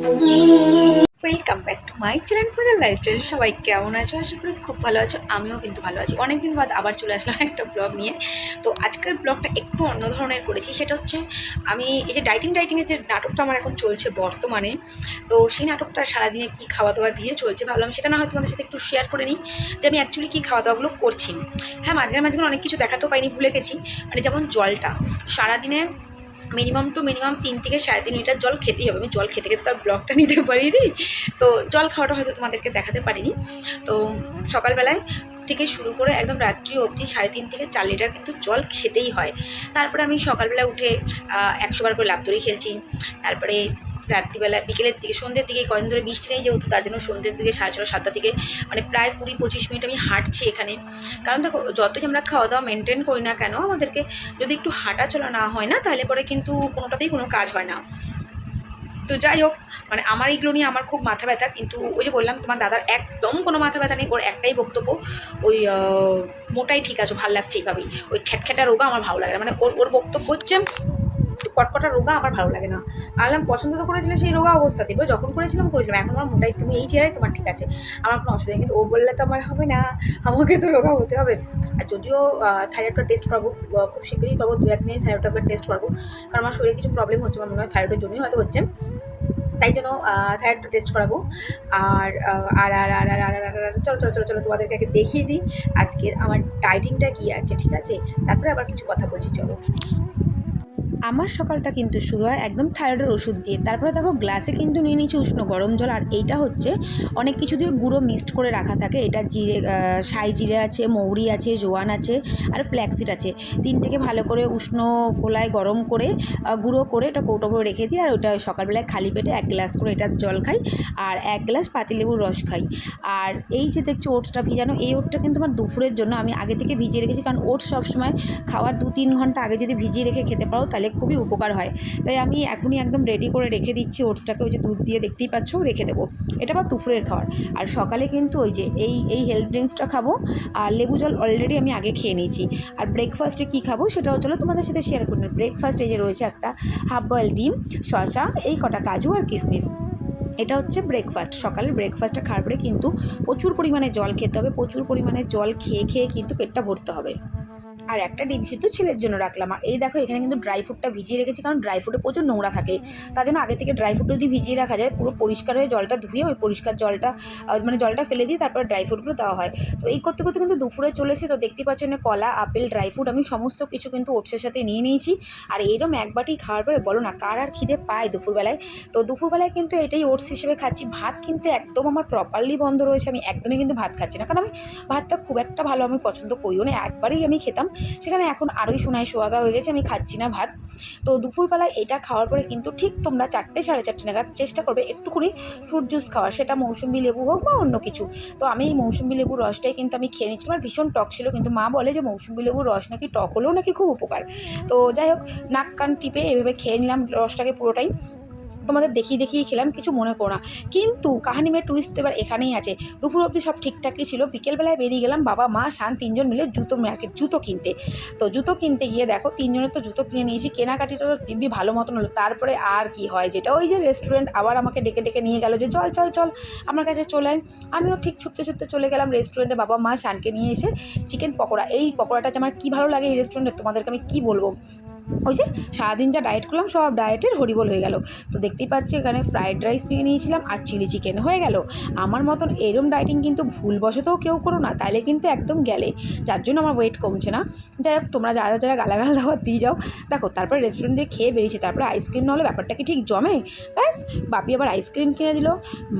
Welcome back to my channel ফুডের lifestyle সবাই কেমন আছো? আশা করি খুব ভালো আছো, আমিও কিন্তু ভালো আছি। অনেকদিন বাদ আবার চলে আসলাম একটা ব্লগ নিয়ে। তো আজকের ব্লগটা একটু অন্য ধরনের করেছি। সেটা হচ্ছে, আমি এই যে ডাইটিং ডাইটিংয়ের যে নাটকটা আমার এখন চলছে বর্তমানে, তো সেই নাটকটা সারাদিনে কী খাওয়া দাওয়া দিয়ে চলছে ভাবলাম, সেটা না হয় তোমাদের সাথে একটু শেয়ার করে নিই যে আমি অ্যাকচুয়ালি কী খাওয়া দাওয়াগুলো করছি। হ্যাঁ মাঝখানে মাঝখানে অনেক কিছু দেখাতেও পাইনি ভুলে গেছি। মানে যেমন জলটা, সারাদিনে মিনিমাম টু মিনিমাম তিন থেকে সাড়ে তিন লিটার জল খেতেই হবে। আমি জল খেতে খেতে তার ব্লগটা নিতে পারিনি। তো জল খাওয়াটা হয়তো তোমাদেরকে দেখাতে পারিনি। তো সকালবেলায় থেকে শুরু করে একদম রাত্রি অবধি সাড়ে তিন থেকে চার লিটার কিন্তু জল খেতেই হয়। তারপরে আমি সকালবেলা উঠে একশোবার করে লাভ দড়ি খেলছি। তারপরে রাত্রিবেলা, বিকেলের দিকে, সন্ধ্যের দিকে, কদিন ধরে বৃষ্টি নেই যেহেতু, তার জন্য সন্ধ্যের দিকে সাড়ে ছটা সাতটা থেকে মানে প্রায় কুড়ি পঁচিশ মিনিট আমি হাঁটছি এখানে। কারণ দেখো, যতই আমরা খাওয়া দাওয়া মেনটেন করি না কেন, আমাদেরকে যদি একটু হাঁটা চলা না হয় না, তাহলে পরে কিন্তু কোনোটাতেই কোনো কাজ হয় না। তো যাই হোক মানে আমার এইগুলো নিয়ে আমার খুব মাথা ব্যথা, কিন্তু ওই যে বললাম, তোমার দাদার একদম কোনো মাথা ব্যথা নেই, ওর একটাই বক্তব্য, ওই মোটাই ঠিক আছে, ভালো লাগছে এইভাবেই। ওই খ্যাটখ্যাটা রোগা আমার ভালো লাগে মানে ওর ওর বক্তব্য হচ্ছে কটকটা রোগা আমার ভালো লাগে না। আলাম পছন্দ তো করেছিলে সেই রোগা অবস্থা। দিবে যখন করেছিলাম করেছিলাম। এখন আমার মোটাই তুমি এই চেয়ারে তোমার ঠিক আছে। আমার কোনো অসুবিধা কিন্তু ও বললে তো আমার হবে না। আমাকে তো রোগা হতে হবে। আর যদিও থাইরয়েডটা টেস্ট করব খুব শীঘ্রই করব, দু একদিনে থাইরয়েডটা একবার টেস্ট করব। কারণ আমার শরীরে কিছু প্রবলেম হচ্ছে, আমার মনে হয় থাইরয়েডের জন্যই হয়তো হচ্ছে। তাই জন্য থাইরয়েডটা টেস্ট করাবো। আর আর আর আর আর আর, আর- আর, চলো চলো চলো চলো, তোমাদেরকে আগে দেখিয়ে দিই। আজকের আমার ডাইটিংটা কী আছে, ঠিক আছে? তারপরে আবার কিছু কথা বলছি, চলো। আমার সকালটা কিন্তু শুরু হয় একদম থাইরয়েডের ওষুধ দিয়ে। তারপরে দেখো গ্লাসে কিন্তু নিয়ে নিয়েছি উষ্ণ গরম জল, আর এইটা হচ্ছে অনেক কিছু দিয়ে গুঁড়ো মিক্সড করে রাখা থাকে। এটা জিরে সাই জিরে আছে, মৌরি আছে, জোয়ান আছে, আর ফ্ল্যাক্সিড আছে। তিনটেকে ভালো করে উষ্ণ খোলায় গরম করে গুঁড়ো করে এটা কৌটো করে রেখে দিই, আর ওটা সকালবেলায় খালি পেটে এক গ্লাস করে এটা জল খাই, আর এক গ্লাস পাতিলেবুর রস খাই। আর এই যে দেখছি ওটসটা ভিজানো এই ওটটা কিন্তু আমার দুপুরের জন্য আমি আগে থেকে ভিজিয়ে রেখেছি, কারণ ওটস সবসময় খাওয়ার দু তিন ঘণ্টা আগে যদি ভিজিয়ে রেখে খেতে পারো, তাহলে খুবই উপকার হয়। তাই আমি এখনই একদম রেডি করে রেখে দিচ্ছি ওটসটাকে ওই যে দুধ দিয়ে দেখতেই পাচ্ছ, রেখে দেবো। এটা আবার দুপুরের খাবার আর সকালে কিন্তু ওই যে এই এই হেলথ ড্রিঙ্কসটা খাব। আর লেবু জল অলরেডি আমি আগে খেয়ে নিয়েছি। আর ব্রেকফাস্টে কী খাব সেটাও চলো তোমাদের সাথে শেয়ার করি। ব্রেকফাস্টে যে রয়েছে একটা হাফ বয়েল ডিম, শসা, এই কটা কাজু আর কিশমিশ এটা হচ্ছে ব্রেকফাস্ট সকালের ব্রেকফাস্টটা খাওয়ার পরে কিন্তু প্রচুর পরিমাণে জল খেতে হবে। প্রচুর পরিমাণে জল খেয়ে খেয়ে কিন্তু পেটটা ভরতে হবে। আর একটা ডিম সিদ্ধ ছেলের জন্য রাখলাম। আর এই দেখো, এখানে কিন্তু ড্রাই ফ্রুটটা ভিজিয়ে রেখেছি, কারণ ড্রাই ফ্রুটে প্রচুর নোংরা থাকে। তার জন্য আগে থেকে ড্রাই ফ্রুট যদি ভিজিয়ে রাখা যায়, পুরো পরিষ্কার হয়ে জলটা ধুয়ে ওই পরিষ্কার জলটা মানে জলটা ফেলে দিয়ে তারপরে ড্রাই ফ্রুটগুলো দেওয়া হয়। তো এই করতে করতে কিন্তু দুপুরে চলে এসে তো দেখতে পাচ্ছেন কলা, আপেল ড্রাই ফ্রুট আমি সমস্ত কিছু কিন্তু ওটসের সাথে নিয়ে নিয়েছি। আর এইরকম এক বাটি খাওয়ার পরে বলো না, কার আর খিদে পায় দুপুরবেলায়? তো দুপুরবেলায় কিন্তু এটাই ওটস হিসেবে খাচ্ছি। ভাত কিন্তু একদম আমার প্রপারলি বন্ধ রয়েছে, আমি একদমই কিন্তু ভাত খাচ্ছি না। কারণ আমি ভাতটা খুব একটা ভালো আমি পছন্দ করিও না, একবারেই আমি খেতাম। সেখানে এখন আরোই সোনায় সোয়াগা হয়ে গেছে, আমি খাচ্ছি না ভাত। তো দুপুরবেলায় এটা খাওয়ার পরে কিন্তু ঠিক তোমরা চারটে, সাড়ে চারটে নাগাদ চেষ্টা করবে একটুখানি ফ্রুট জুস খাওয়ার, সেটা মৌসুম্বি লেবু হোক বা অন্য কিছু। তো আমি এই মৌসুম্বি লেবুর রসটাই কিন্তু আমি খেয়ে নিচ্ছি। আমার ভীষণ টক ছিল, কিন্তু মা বলে যে মৌসুম্বি লেবুর রস নাকি টক হলেও নাকি খুব উপকার। তো যাই হোক, নাক কান টিপে এভাবে খেয়ে নিলাম রসটাকে পুরোটাই। তোমাদের দেখিয়ে দেখিয়ে খেলাম, কিছু মনে করো না। কিন্তু কাহানি মেয়ে টুইস্ট এবার এখানেই আছে। দুপুর অবধি সব ঠিকঠাকই ছিল। বিকেলবেলায় বেরিয়ে গেলাম, বাবা, মা, শান তিনজন মিলে জুতো মার্কেট জুতো কিনতে। তো জুতো কিনতে গিয়ে দেখো, তিনজনের তো জুতো কিনে নিয়েছি, কেনাকাটিটা তো দিব্যি ভালো মতন হলো। তারপরে আর কি হয় যেটা? ওই যে রেস্টুরেন্ট আবার আমাকে ডেকে ডেকে নিয়ে গেল যে, চল চল চল, আমার কাছে চলে আমিও ঠিক ছুটতে ছুটতে চলে গেলাম রেস্টুরেন্টে বাবা, মা, শানকে নিয়ে এসে চিকেন পকোড়া। এই পকোড়াটা যে আমার কী ভালো লাগে এই রেস্টুরেন্টে তোমাদেরকে আমি কী বলব? ওই যে সারাদিন যা ডায়েট করলাম সব ডায়েটের হরিবল হয়ে গেল। তো দেখতেই পাচ্ছি এখানে ফ্রাইড রাইস নিয়ে নিয়েছিলাম আর চিলি চিকেন হয়ে গেল। আমার মতন এরম ডায়েটিং কিন্তু ভুলবশতও কেউ করো না, তাইলে কিন্তু একদম গেলে। যার জন্য আমার ওয়েট কমছে না। যাই হোক, তোমরা যারা যারা গালাগাল দাওয়া দিয়ে যাও, দেখো তারপরে রেস্টুরেন্ট দিয়ে খেয়ে বেরিয়েছি। তারপরে আইসক্রিম না হলে ব্যাপারটা কি ঠিক জমে? ব্যাস, বাপি আবার আইসক্রিম কিনে দিল।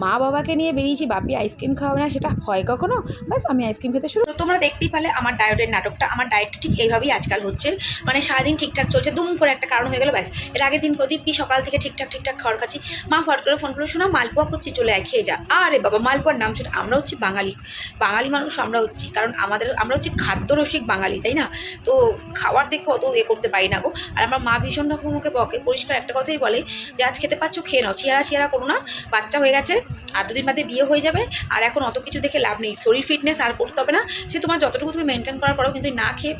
মা বাবাকে নিয়ে বেরিয়েছি, বাপি আইসক্রিম খাওয়াবে না, সেটা হয় কখনো? ব্যাস, আমি আইসক্রিম খেতে শুরু তোমরা দেখতেই পারলে আমার ডায়েটের নাটকটা। আমার ডায়েটটা ঠিক এইভাবেই আজকাল হচ্ছে। মানে সারাদিন ঠিকঠাক চলছে। দুম করে একটা কারণ হয়ে গেল, ব্যাস। এর আগের দিন কদিপি সকাল থেকে ঠিকঠাক ঠিকঠাক খাওয়ার খাচ্ছি? মা ফট করে ফোন করে শোনা, মালপোয়া করছি চলে আয়, খেয়ে যা। আরে বাবা, মালপোয়ার নাম শুনে আমরা হচ্ছি বাঙালি। বাঙালি মানুষ আমরা হচ্ছি, কারণ আমাদের, আমরা হচ্ছে খাদ্যরসিক বাঙালি, তাই না? তো খাওয়ার দেখে অত এ করতে পারি না গো। আর আমার মা ভীষণ রকম মুখে বকে, পরিষ্কার একটা কথাই বলে যে, আজ খেতে পাচ্ছ, খেয়ে নাও চেয়ারা চেয়ারা করো না, বাচ্চা হয়ে গেছে, আর দুদিন বাদে বিয়ে হয়ে যাবে, আর এখন অত কিছু দেখে লাভ নেই, শরীর ফিটনেস আর করতে হবে না। সে তোমার যতটুকু তুমি মেনটেন করার পরেও কিন্তু না খেয়ে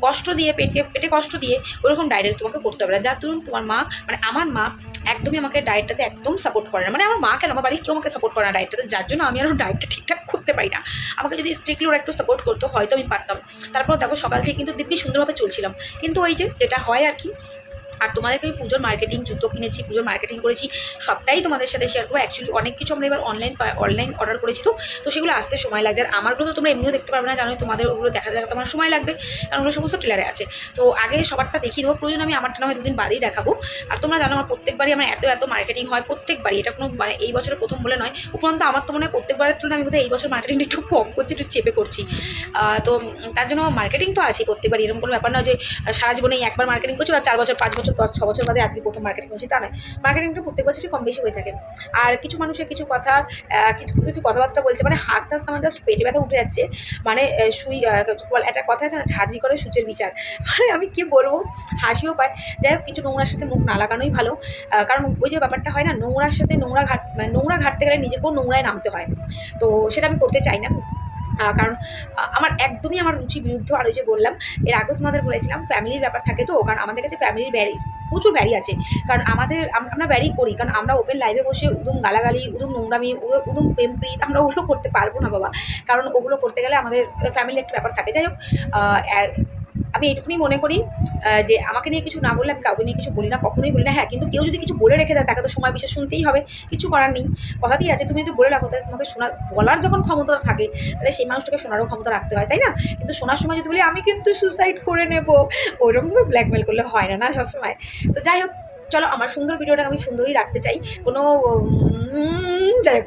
কষ্ট দিয়ে, পেটকে, পেটে কষ্ট দিয়ে ওরকম ডায়েট তোমাকে করতে হবে না। যার ধরুন তোমার মা মানে আমার মা একদমই আমাকে ডায়েটটাতে একদম সাপোর্ট করে না। মানে আমার মা কেন? আমার বাড়ি কেউ আমাকে সাপোর্ট করে না ডায়েটটাতে যার জন্য আমি আরও ডায়েটটা ঠিকঠাক করতে পারি না। আমাকে যদি স্ট্রিক্টলি ওরা একটু সাপোর্ট করতো, হয়তো আমি পারতাম। তারপর দেখো সকাল থেকে কিন্তু দিব্যি সুন্দরভাবে চলছিলাম। কিন্তু ওই যে যেটা হয় আর কি আর তোমাদেরকে আমি পুজোর মার্কেটিং জুতো কিনেছি, পুজোর মার্কেটিং করেছি, সবটাই তোমাদের সাথে শেয়ার করব। অ্যাকচুয়ালি অনেক কিছু আমরা এবার অনলাইন অনলাইন অর্ডার করেছি তো। তো সেগুলো আসতে সময় লাগছে। আর আমারগুলো তো তোমরা এমনিও দেখতে পারবে না জানো তোমাদের ওগুলো দেখা দেখা তোমার সময় লাগবে, কারণ ওগুলো সমস্ত টেলারে আছে। তো আগে সবারটা দেখিয়ে দেবো। প্রয়োজন আমি আমারটা না হয় দুদিন বাদেই দেখাবো। আর তোমরা জানো, আমার প্রত্যেকবারই আমার এত এত মার্কেটিং হয়, প্রত্যেকবারই। এটা কোনো মানে এই বছরের প্রথম বলে নয়, উপরন্ত আমার তো মনে হয় প্রত্যেকবারের তুলনায় আমি বোধহয় এই বছর মার্কেটিংটা একটু কম করছি, একটু চেপে করছি। তো তার জন্য মার্কেটিং তো আছে প্রত্যেকবার এরকম কোনো ব্যাপার নয় যে, সারা জীবনে একবার মার্কেটিং করছি বা চার বছর, পাঁচ বছর দশ, ছ বছর বাদে আজকে প্রথম মার্কেটিং করছি তা নয়। মার্কেটিংটা প্রত্যেক বছরই কম বেশি হয়ে থাকে। আর কিছু মানুষের কিছু কথা কিছু কিছু কথাবার্তা বলছে মানে হাসতে হাসতে আমার জাস্ট পেটে ব্যথা উঠে যাচ্ছে। মানে সুই একটা কথা আছে না, ঝাঁঝি করে সূচের বিচার। মানে আমি কি বলব? হাসিও পায়। যাই হোক, কিছু নোংরার সাথে মুখ না লাগানোই ভালো। কারণ ওই যে ব্যাপারটা হয় না, নোংরার সাথে নোংরা ঘাট মানে নোংরা ঘাটতে গেলে নিজেকেও নোংরায় নামতে হয়। তো সেটা আমি করতে চাই না। কারণ আমার একদমই আমার রুচি বিরুদ্ধ, আর ওই যে বললাম, এর আগেও তোমাদের বলেছিলাম, ফ্যামিলির ব্যাপার থাকে তো, কারণ আমাদের কাছে ফ্যামিলির ব্যারি প্রচুর ব্যারি আছে, কারণ আমাদের, আম- আমরা ব্যারি করি, কারণ আমরা ওপেন লাইভে বসে উদুম গালাগালি, উদুম নোংরামি উদুম প্রেম প্রীত, আমরা ওগুলো করতে পারব না বাবা, কারণ ওগুলো করতে গেলে আমাদের ফ্যামিলির একটা ব্যাপার থাকে। যাই হোক আমি এটুকুনি মনে করি যে আমাকে নিয়ে কিছু না বললে, আমি কাউকে নিয়ে কিছু বলি না, কখনোই বলি না। হ্যাঁ কিন্তু কেউ যদি কিছু বলে রেখে দেয়, তাকে তো সময় বিশেষ শুনতেই হবে। কিছু করার নেই। কথাতেই আছে, তুমি যদি বলে রাখো, তাহলে তোমাকে শোনা, বলার যখন ক্ষমতা থাকে, তাহলে সেই মানুষটাকে শোনারও ক্ষমতা রাখতে হয়, তাই না? কিন্তু শোনার সময় যদি বলি, আমি কিন্তু সুসাইড করে নেব ওইরকমভাবে ব্ল্যাকমেল করলে হয় না না সবসময়। তো যাই হোক চলো, আমার সুন্দর ভিডিওটাকে আমি সুন্দরই রাখতে চাই। কোনো যাই হোক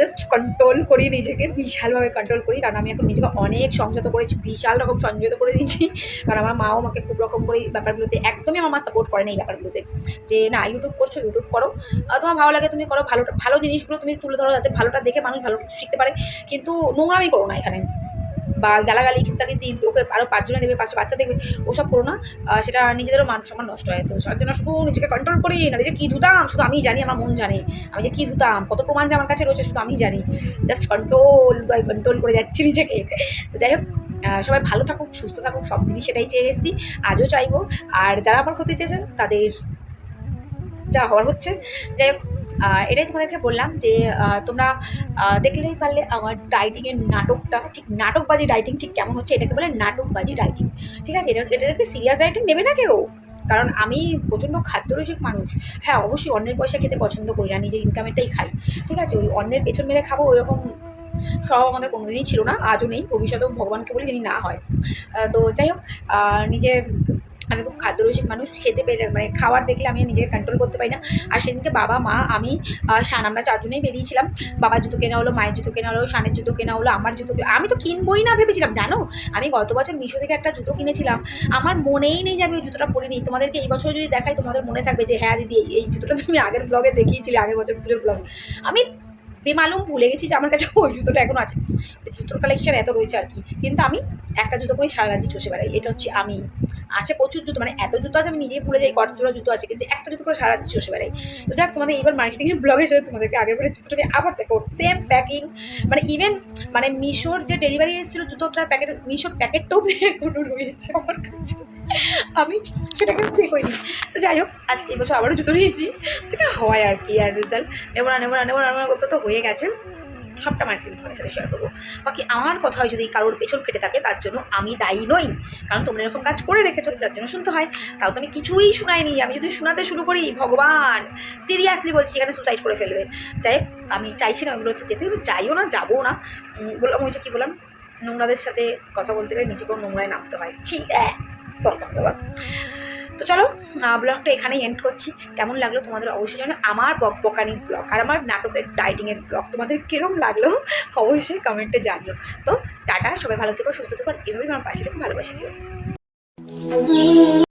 জাস্ট কন্ট্রোল করি, নিজেকে বিশালভাবে কন্ট্রোল করি, কারণ আমি এখন নিজেকে অনেক সংযত করেছি, বিশাল রকম সংযত করে দিয়েছি। কারণ আমার মাও আমাকে খুব রকম করে এই ব্যাপারগুলোতে, একদমই আমার মা সাপোর্ট করে না এই ব্যাপারগুলোতে। যে, না ইউটিউব করছ ইউটিউব করো। তোমার ভালো লাগে, তুমি করো, ভালো ভালো জিনিসগুলো তুমি তুলে ধরো, যাতে ভালোটা দেখে মানুষ ভালো কিছু শিখতে পারে। কিন্তু নোংরামি করো না এখানে। বা গালাগালি খিস্তাখিস্তি লোকে আরও পাঁচজনে দেখবে পাশে বাচ্চা দেখবে, ওসব করো না। সেটা নিজেদেরও মান সম্মান নষ্ট হয়। তো তার জন্য শুধু নিজেকে কন্ট্রোল করি, না যে কী ধুতাম, শুধু আমি জানি, আমার মন জানে। আমি যে কী ধুতাম, কত প্রমাণ যে আমার কাছে রয়েছে, শুধু আমি জানি। জাস্ট কন্ট্রোল কন্ট্রোল করে যাচ্ছি নিজেকে। তো যাই হোক সবাই ভালো থাকুক, সুস্থ থাকুক, সব দিনই সেটাই চেয়ে এসেছি। আজও চাইব। আর যারা আমার ক্ষতি চেয়েছেন, তাদের যা হওয়ার হচ্ছে। যাই হোক এটাই তোমাদেরকে বললাম যে তোমরা দেখলেই পারলে আমার ডাইটিংয়ের নাটকটা, ঠিক নাটকবাজি ডাইটিং ঠিক কেমন হচ্ছে, এটাকে বলে নাটকবাজি ডাইটিং ঠিক আছে? এটা এটাকে সিরিয়াস ডাইটিং নেবে না কেউ? কারণ আমি প্রচণ্ড খাদ্যরসিক মানুষ। হ্যাঁ অবশ্যই অন্যের পয়সা খেতে পছন্দ করি না, নিজের ইনকামেরটাই খাই। ঠিক আছে? ওই অন্যের পেছন মেরে খাব, ওইরকম সব আমাদের কোনোদিনই ছিল না, আজও নেই। ভবিষ্যতেও ভগবানকে বলি যদি না হয়। তো যাই হোক নিজে আমি খুব খাদ্যরসিক মানুষ, খেতে পেরে মানে খাবার দেখলে আমি নিজেকে কন্ট্রোল করতে পারি না। আর সেদিনকে বাবা, মা, আমি শান, আমরা চারজনেই বেরিয়েছিলাম। বাবার জুতো কেনা হলো, মায়ের জুতো কেনা হলো, শানের জুতো কেনা হলো, আমার জুতো আমি তো কিনবই না ভেবেছিলাম, জানো? আমি গত বছর মিশো থেকে একটা জুতো কিনেছিলাম। আমার মনেই নেই যে আমি ওই জুতোটা পরিনি। তোমাদেরকে এই বছর যদি দেখাই, তোমাদের মনে থাকবে যে হ্যাঁ দিদি, এই জুতোটা তুমি আগের ব্লগে দেখিয়েছিলে, আগের বছর পুজোর ব্লগ আমি বেমালুম ভুলে গেছি যে আমার কাছে ওই জুতোটা এখন আছে। জুতোর কালেকশন এত রয়েছে আর কি। কিন্তু আমি একটা জুতো করেই সারা রাজ্যে চষে বেড়াই, এটা হচ্ছে আমি। আছে প্রচুর জুতো মানে এত জুতো আছে আমি নিজেই ভুলে যাই কত জোড়া জুতো আছে, কিন্তু একটা জুতো করে সারা রাজ্যে চষে বেড়াই। তো যাক, তোমাদের এবার মার্কেটিংয়ের ব্লগের সাথে তোমাদেরকে আগের বারে জুতোটাকে আবার দেখো সেম প্যাকিং মানে ইভেন মানে মিশোর যে ডেলিভারি এসেছিল জুতোটার প্যাকেট মিশোর প্যাকেটটাও এখনও রয়েছে আমার কাছে। আমি সেটাকে পে করিনি? তো যাই হোক, আজকে এই বছর আবারও জুতো নিয়েছি। সেটা হয় আর কি অ্যাজ ইউজাল নেব না নেব না, নেব করতে তো হয়ে গেছে। সবটা মার্কেটিং তোমাদের সাথে শেয়ার করব। বাকি আমার কথায় যদি কারোর পেছন ফেটে থাকে, তার জন্য আমি দায়ী নই। কারণ তোমরা এরকম কাজ করে রেখেছো যার জন্য শুনতে হয়, তাও তো আমি কিছুই শুনাইনি। আমি যদি শোনাতে শুরু করি, ভগবান! সিরিয়াসলি বলছি, এখানে সুসাইড করে ফেলবে। যাই আমি চাইছি না ওগুলোতে যেতে চাইও না যাব না। বললাম ওই যে কী বললাম, নোংরাদের সাথে কথা বলতে গেলে নিজেকেও নোংরায় নামতে হয়। ছি তো চলো ব্লগটা এখানেই এন্ড করছি। কেমন লাগল তোমাদের অবশ্যই জানো, আমার বকবকানির ব্লগ আর আমার নাটকের ডাইটিংয়ের ব্লগ তোমাদের কীরকম লাগল অবশ্যই কমেন্টে জানিও। তো টাটা, সবাই ভালো থেকো, সুস্থ থেকো এভাবেই আমার পাশে থেকে, ভালোবাসি দিও।